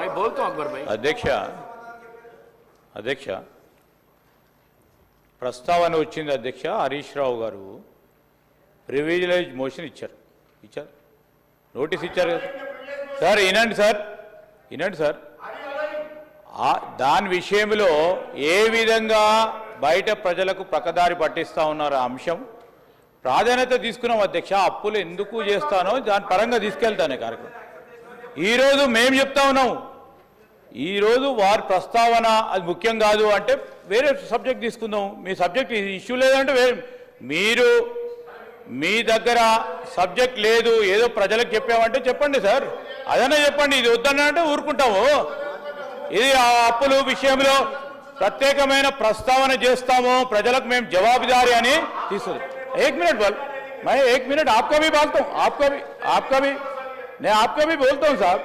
भाई बोल तो अकबर भाई అధ్యక్ష అధ్యక్ష ప్రస్తావన వచ్చింది అధ్యక్ష హరీష్ రావు గారు ప్రివిలేజ్ మోషన్ ఇచ్చారు ఇచ్చారు నోటీస్ ఇచ్చారు కదా సార్ వినండి సార్ వినండి సార్ ఆ- దాని విషయంలో ఏ విధంగా బయట ప్రజలకు ప్రకదారి పట్టిస్తా ఉన్నారు ఆ అంశం ప్రాధాన్యత తీసుకున్నాం అధ్యక్ష అప్పులు ఎందుకు చేస్తానో దాని పరంగా తీసుకెళ్తాను ఈ కార్యక్రమం ఈరోజు మేము చెప్తా ఉన్నాం ఈరోజు వారి ప్రస్తావన అది ముఖ్యం కాదు అంటే వేరే సబ్జెక్ట్ తీసుకుందాం మీ సబ్జెక్ట్ ఇష్యూ లేదంటే వేరే మీరు మీ దగ్గర సబ్జెక్ట్ లేదు ఏదో ప్రజలకు చెప్పామంటే చెప్పండి సార్ అదనే చెప్పండి ఇది వద్దన్నా అంటే ఊరుకుంటాము ఇది ఆ అప్పుల విషయంలో ప్రత్యేకమైన ప్రస్తావన చేస్తాము ప్రజలకు మేము జవాబుదారీ అని తీసుకుంది एक मिनट बोल मैं एक मिनट आपका भी बोलता हूँ आपका भी आपका भी मैं आपका भी बोलता हूँ साहब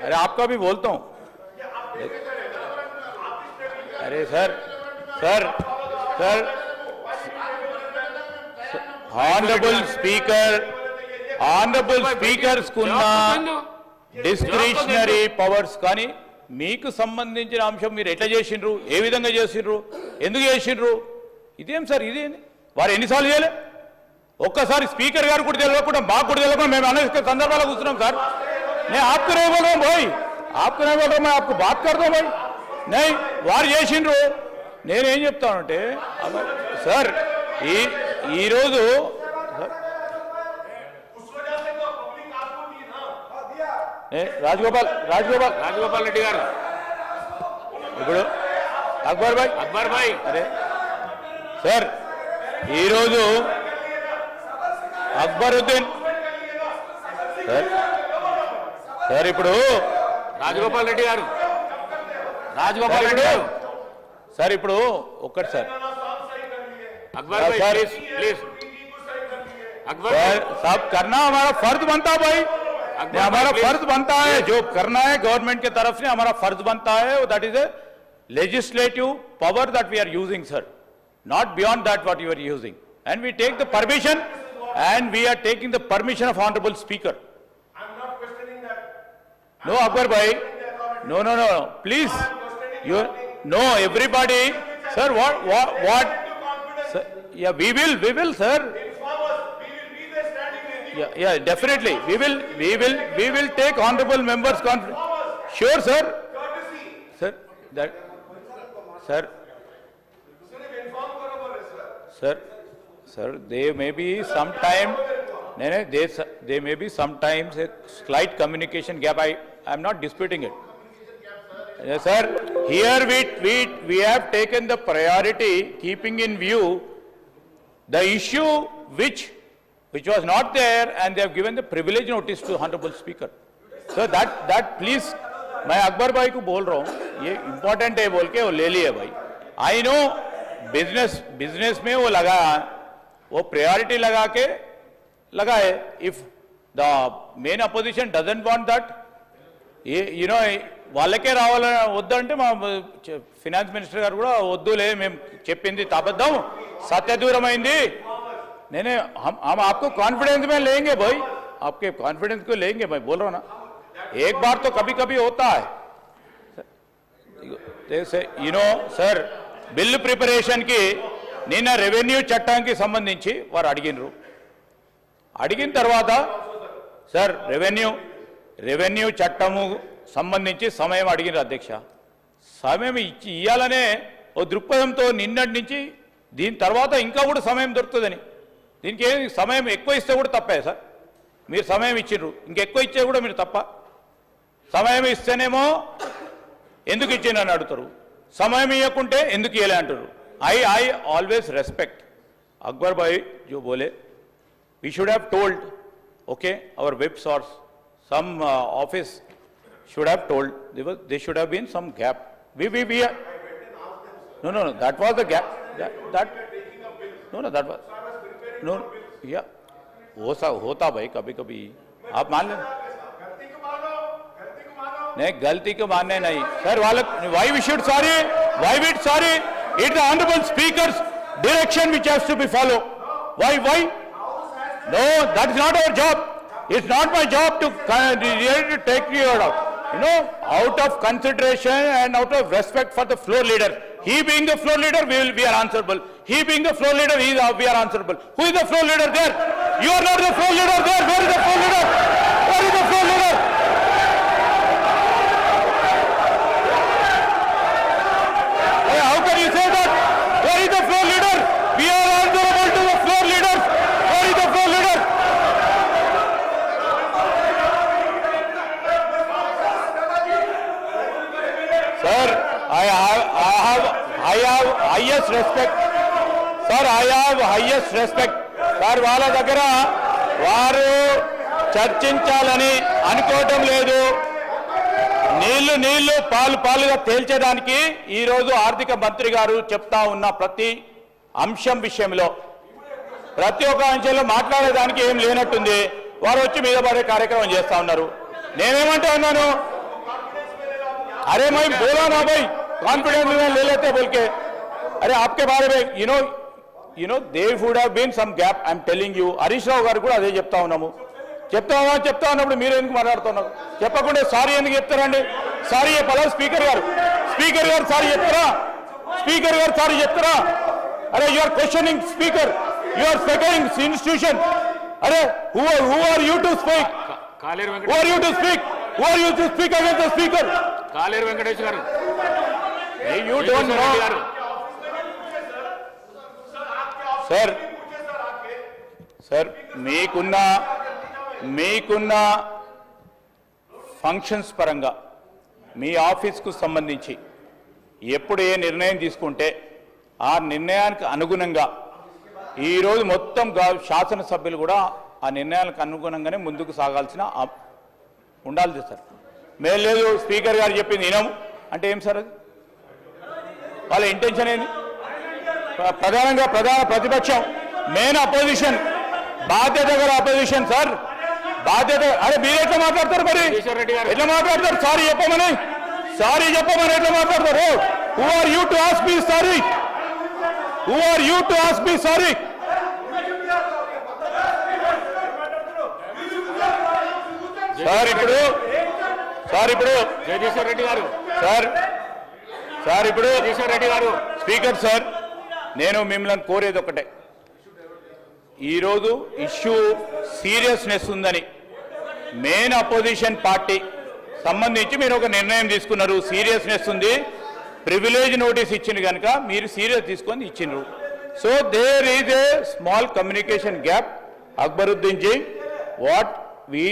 अरे आपका भी बोलता हूँ అరే sir sir sir. Honourable speaker honourable speakers కున్న డిస్క్రిషనరీ పవర్స్ కానీ మీకు సంబంధించిన అంశం మీరు ఎట్లా చేసిండ్రు ఏ విధంగా చేసిండ్రు ఎందుకు చేసిండ్రు? ఇదేం సార్ ఇదేంది వారు ఎన్నిసార్లు చేయలే? ఒక్కసారి స్పీకర్ గారు కూడా తెలియకుండా మాకు కూడా తెలియకుండా మేము అనేక సందర్భాలు కూర్చున్నాం సార్. నేను ఆపుకురేమో పోయి. ఆపుకునే కూడా మా ఆపు బాత్ కడదాం భాయ్ నై వారు చేసిండ్రు. నేనేం చెప్తానంటే సార్ ఈ ఈరోజు రాజగోపాల్ రాజగోపాల్ రాజగోపాల్ రెడ్డి గారు. ఇప్పుడు అక్బర్ భాయ్. అక్బర్ భాయ్. అరే సార్ ఈరోజు అక్బరుద్దీన్. సార్ సార్ ఇప్పుడు రాజగోపాల్ రెడ్డి గారు రాజగోపాల్ సార్ రెడ్డి ఇప్పుడు గారు సార్ ఇప్పుడు ఒక్కటి సార్ अकबर भाई sir, please please Akbar sir भाई साहब करना हमारा फर्ज बनता है भाई अकबर ये हमारा भाई, फर्ज please. बनता है जो करना है गवर्नमेंट के तरफ से हमारा फर्ज बनता है that is a legislative power that we are using sir not beyond that what you are using and we take the permission and we are taking the permission of honorable speaker no akbar bhai no no no please you no everybody sir what what what sir, yeah we will we will sir Yeah, yeah, definitely. We will, we will, we will take honorable members' confidence. Sure, sir. Sir, that, sir. Sir, sir, there may be some time, no, no, there, there may be sometimes a slight communication gap. I, I am not disputing it. Yes, sir. Here we, we, we have taken the priority, keeping in view the issue which, which was not there and they have given the privilege notice to honorable speaker. So that, that please, मैं अकबर भाई को बोल रहा हूँ ये important है बोल के वो ले लिए भाई आई नो बिज़नेस बिज़नेस में वो लगा वो प्रायोरिटी लगा के लगाए if the main opposition doesn't want that you know వాళ్ళకే రావాలని వద్దంటే మా ఫినాన్స్ మినిస్టర్ గారు కూడా వద్దులే మేము చెప్పింది అబద్ధం సత్యదూరమైంది నేనే हम हम आपको कॉन्फिडेंस में लेंगे भाई आपके कॉन्फिडेंस को लेंगे मैं बोल रहा हूँ ना एक बार तो कभी कभी होता है జైసే యూనో సార్ బిల్లు ప్రిపరేషన్కి నిన్న రెవెన్యూ చట్టానికి సంబంధించి వారు అడిగినరు అడిగిన తర్వాత సార్ రెవెన్యూ రెవెన్యూ చట్టము సంబంధించి సమయం అడిగిన అధ్యక్ష. సమయం ఇచ్చి ఇవ్వాలనే ఓ దృక్పథంతో నిన్నటి నుంచి దీని తర్వాత ఇంకా కూడా సమయం దొరుకుతుందని. దీనికి ఏం సమయం ఎక్కువ ఇస్తే కూడా తప్పే సార్. మీరు సమయం ఇచ్చిండ్రు ఇంకెక్కువ ఇచ్చే కూడా మీరు తప్ప. సమయం ఇస్తేనేమో ఎందుకు ఇచ్చిందని అడుగుతారు. సమయం ఇవ్వకుంటే ఎందుకు ఇవ్వలే అంటారు I I always respect. Akbar bhai Joe Bole. We should have told okay our web sirs some uh, office should have told, there was, there should have been some gap. We, we, we, are- no, no, no, that was the gap, that, that, no, no, that was, no, yeah, हो सा होता भाई कभी कभी आप मान लें नहीं गलती को मानने नहीं सर वाले why we should sorry why we sorry it the honourable speaker's direction which has to be follow why why No, that is not our job. It's not my job to uh, to take you out. you know, out of consideration and out of respect for the floor leader. He being the floor leader, we will, we are answerable. He being the floor leader, he is, we are answerable. Who is the floor leader there? You are not the floor leader there. Where is the floor leader? Where is the floor have highest respect sir వాళ్ళ దగ్గర వారు చర్చించాలని అనుకోవటం లేదు. నీళ్ళు నీళ్ళు పాలు పాలుగా తేల్చేదానికి ఈరోజు ఆర్థిక మంత్రి గారు చెప్తా ఉన్న ప్రతి అంశం విషయంలో ప్రతి ఒక్క అంశంలో మాట్లాడేదానికి ఏం లేనట్టుంది. వారు వచ్చి మీద పడే కార్యక్రమం చేస్తా ఉన్నారు. నేనేమంటా ఉన్నాను? అరే మై బోలా నా భాయ్ కాన్ఫిడెన్స్ లేలేతే బోల్కే. అరే ఆప్కే బారే you know you know they would have been some gap I'm telling you Harish Rao garu కూడా అదే చెప్తా ఉన్నాము. చెప్తావా? చెప్తా ఉన్నప్పుడు మీరు ఎందుకు మాట్లాడుతున్నారు? చెప్పకుండా సారీ ఎందుకు చెప్తారండి? సారీ చెప్పాలా? స్పీకర్ గారు. స్పీకర్ గారు సారీ చెప్తారా? స్పీకర్ గారు సారీ చెప్తారా? అరే you are questioning speaker you are second institution అరే who who are you to speak who are you to speak who are you to speak against the speaker Kaleru Venkatesh garu. You don't know sir sir మీకున్న మీకున్న functions పరంగా మీ ఆఫీస్కు సంబంధించి ఎప్పుడు ఏ నిర్ణయం తీసుకుంటే ఆ నిర్ణయానికి అనుగుణంగా ఈరోజు మొత్తం శాసనసభ్యులు కూడా ఆ నిర్ణయాలకు అనుగుణంగానే ముందుకు సాగాల్సిన ఉండాలి సార్. మేము లేదు స్పీకర్ గారు చెప్పింది వినము. అంటే ఏం సార్ అది? వాళ్ళ ఇంటెన్షన్ ఏంది? ప్రధానంగా ప్రధాన ప్రతిపక్షం. మెయిన్ అపోజిషన్ బాధ్యత గల అపోజిషన్ సార్ బాధ్యత అరే మీరు ఎట్లా మాట్లాడతారు మరి? జగదీశ్వర్ రెడ్డి గారు. ఎట్లా మాట్లాడతారు? సారీ చెప్పమని. సారీ చెప్పమని ఎట్లా మాట్లాడతారు? Who are you to ask me sorry who are you to ask me sorry sir ఇప్పుడు సార్ ఇప్పుడు జగదీశ్వర్ రెడ్డి గారు. సార్ సార్ ఇప్పుడు జగదీశ్వర్ రెడ్డి గారు. స్పీకర్ సార్ నేను మిమ్మల్ని కోరేది ఒకటే. ఈరోజు ఇష్యూ సీరియస్నెస్ ఉందని మెయిన్ అపోజిషన్ పార్టీ సంబంధించి మీరు ఒక నిర్ణయం తీసుకున్నారు. సీరియస్నెస్ ఉంది. ప్రివిలేజ్ నోటీస్ ఇచ్చింది కనుక మీరు సీరియస్ తీసుకొని ఇచ్చిండ్రు. So there is a small communication gap Akbaruddin ji. What we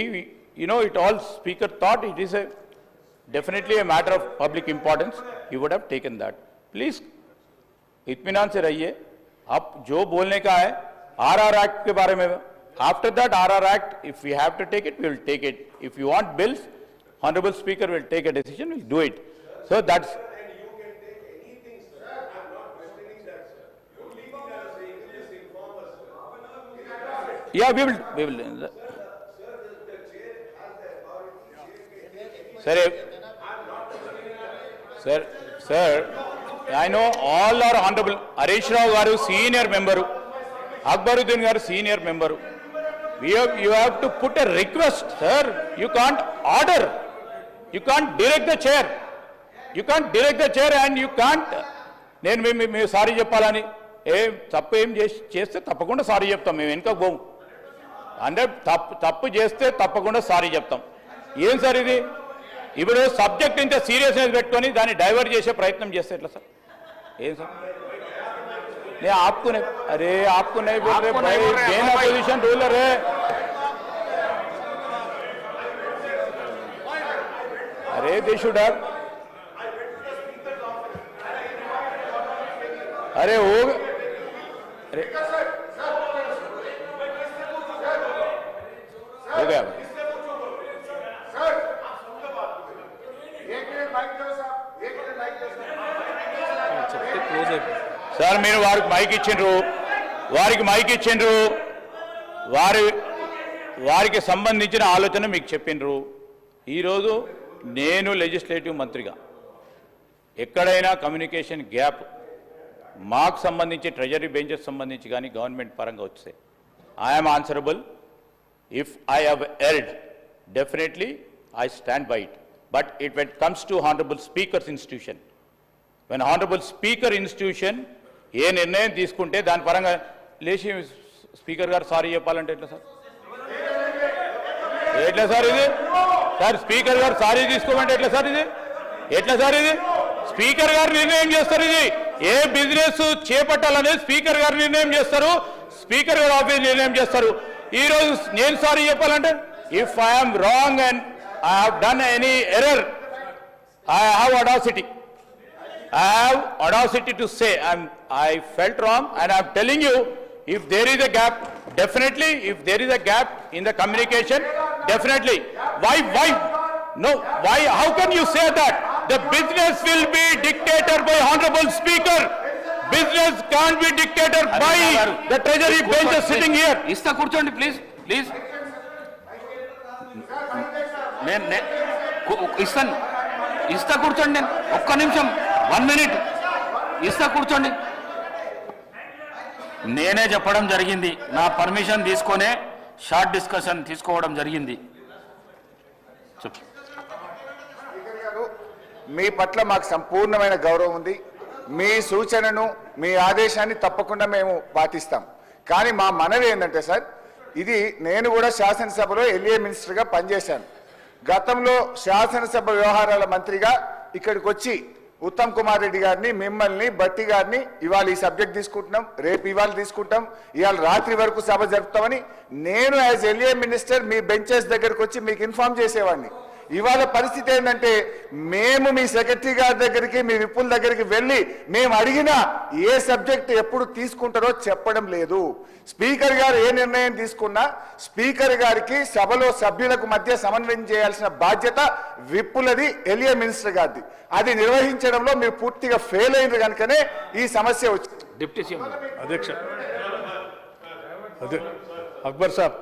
you know it all speaker thought it is a definitely a matter of public importance you would have taken that please इत्मीनान से रहिए। आप जो बोलने का है are R act के बारे में। After that R R act if you have to take it we will take it if you want bills honourable speaker will take a decision will do it so that's Yeah, we will, we will. Sir, if- Sir, sir, ఆయన all are honourable Harish Rao garu senior member Akbaruddin garu senior member you have to put a request sir you can't order you can't direct the chair you can't direct the chair and you can't నేను మేము sorry చెప్పాలని ఏం తప్పు ఏం చేసి చేస్తే తప్పకుండా sorry చెప్తాం. మేము వెనుక పోము. అంటే తప్పు తప్పు చేస్తే తప్పకుండా సారీ చెప్తాం. ఏం సార్ ఇది? ఇప్పుడు సబ్జెక్ట్ ఇంత సీరియస్నెస్ పెట్టుకొని దాన్ని డైవర్ట్ చేసే ప్రయత్నం చేస్తే ఎట్లా సార్? नहीं आपको तो नहीं अरे आपको तो नहीं बोल रहे भाई गेंद अपोजिशन रोलर है। अरे दे शुड हैव अरे हो अरे हो गया। भाई సార్ మీరు వారికి మైక్ ఇచ్చిండ్రు. వారికి మైక్ ఇచ్చిండ్రు. వారి వారికి సంబంధించిన ఆలోచన మీకు చెప్పిండ్రు. ఈరోజు నేను లెజిస్లేటివ్ మంత్రిగా. ఎక్కడైనా కమ్యూనికేషన్ గ్యాప్ మాకు సంబంధించి ట్రెజరీ బెంచెస్ సంబంధించి కానీ గవర్నమెంట్ పరంగా వస్తే I'm answerable if I have erred definitely I stand by it but it when comes to honourable speaker's institution when honourable speaker institution ఏ నిర్ణయం తీసుకుంటే దాని పరంగా లేచి స్పీకర్ గారు సారీ చెప్పాలంటే ఎట్లా సార్? ఎట్లా సార్ ఇది? సార్ స్పీకర్ గారు సారీ తీసుకోమంటే ఎట్లా సార్ ఇది? ఎట్లా సార్ ఇది? స్పీకర్ గారు నిర్ణయం చేస్తారు ఇది. ఏ బిజినెస్ చేపట్టాలనేది స్పీకర్ గారు నిర్ణయం చేస్తారు. స్పీకర్ గారు ఆఫీస్ నిర్ణయం చేస్తారు. ఈ రోజు నేను సారీ చెప్పాలంటే if I'm wrong and I have done any error I have audacity I have audacity to say, I'm, I felt wrong and I'm telling you, if there is a gap, definitely, if there is a gap in the communication, definitely. Why, why? No, why, how can you say that? The business will be dictated by honorable speaker. Business can't be dictated by the treasury benches sitting here. ఇస్తా కూర్చోండి please please నేను ఇస్తాను ఇస్తా కూర్చోండి నేను ఒక్క నిమిషం one minute. ఇస్తా కూర్చోండి. నేనే చెప్పడం జరిగింది. నా పర్మిషన్ తీసుకొనే షార్ట్ డిస్కషన్ తీసుకోవడం జరిగింది. చెప్పు. మీ పట్ల మాకు సంపూర్ణమైన గౌరవం ఉంది. మీ సూచనను మీ ఆదేశాన్ని తప్పకుండా మేము పాటిస్తాం. కానీ మా మనవి ఏంటంటే సార్ ఇది నేను కూడా శాసనసభలో ఎల్ఏ మినిస్టర్గా పనిచేశాను. గతంలో శాసనసభ వ్యవహారాల మంత్రిగా ఇక్కడికి వచ్చి ఉత్తమ్ కుమార్ రెడ్డి గారిని మిమ్మల్ని బట్టి గారిని ఇవాళ ఈ సబ్జెక్ట్ తీసుకుంటున్నాం. రేపు ఇవాళ తీసుకుంటాం. ఇవాళ రాత్రి వరకు సభ జరుపుతామని నేను యాజ్ ఎల్ఏ మినిస్టర్ మీ బెంచెస్ దగ్గరకు వచ్చి మీకు ఇన్ఫార్మ్ చేసేవాడిని. ఇవాళ పరిస్థితి ఏంటంటే మేము మీ సెక్రటరీ గారి దగ్గరికి మీ విప్పుల దగ్గరికి వెళ్ళి మేము అడిగిన ఏ సబ్జెక్ట్ ఎప్పుడు తీసుకుంటారో చెప్పడం లేదు. స్పీకర్ గారు ఏ నిర్ణయం తీసుకున్నా స్పీకర్ గారికి సభలో సభ్యులకు మధ్య సమన్వయం చేయాల్సిన బాధ్యత విప్పులది ఎలియ మినిస్టర్ గారిది. అది నిర్వహించడంలో మీరు పూర్తిగా ఫెయిల్ అయినారు కనుకనే ఈ సమస్య వచ్చింది డిప్యూటీ సీఎం అధ్యక్ష. అదే అక్బర్ సాబ్.